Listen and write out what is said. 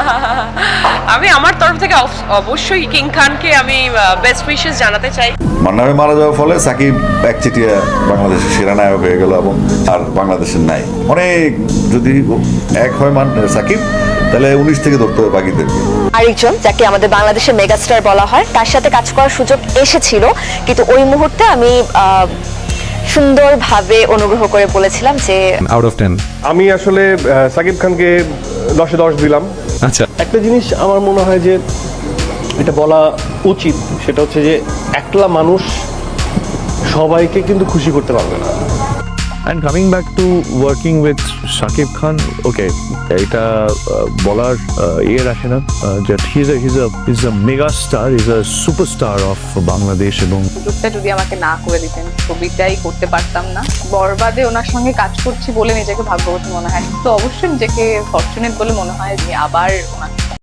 আমি আমার তরফ থেকে অবশ্যই কিং খানকে আমি বেস্ট উইশেস জানাতে চাই। মান্নাবে মারা যাওয়ার ফলে সাকিব একচেটিয়া বাংলাদেশের সেরা নায়ক হয়ে গেল এবং আর বাংলাদেশের নাই। অনেক যদি এক হয় মান সাকিব তাহলে উনিশ থেকে ধরতে হবে বাকিদেরকে আরেকজন যাকে আমাদের বাংলাদেশের মেগাস্টার বলা হয় তার সাথে কাজ করার সুযোগ এসেছিল কিন্তু ওই মুহূর্তে আমি আহ, সুন্দরভাবে অনুগ্রহ করে বলেছিলাম যে আউট অফ টেন আমি আসলে সাকিব খানকে দশে দশ দিলাম। আচ্ছা। একটা জিনিস আমার মনে হয় যে এটা বলা উচিত সেটা হচ্ছে যে একলা মানুষ সবাইকে কিন্তু খুশি করতে পারবে না। And coming back to working with Shakib Khan okay এটা বলার ইয়ে রাখে না যে his his is a mega star is a superstar of Bangladesh এবং সুযোগটা যদি আমাকে না করে দিতেন, ছবিটাই করতে পারতাম না। বরবাদে ওনার সঙ্গে কাজ করছি বলে নিজেকে ভাগ্যবতী মনে হয়। তো অবশ্যই নিজেকে ফর্চুনেট বলে মনে হয় যে আবার ওনার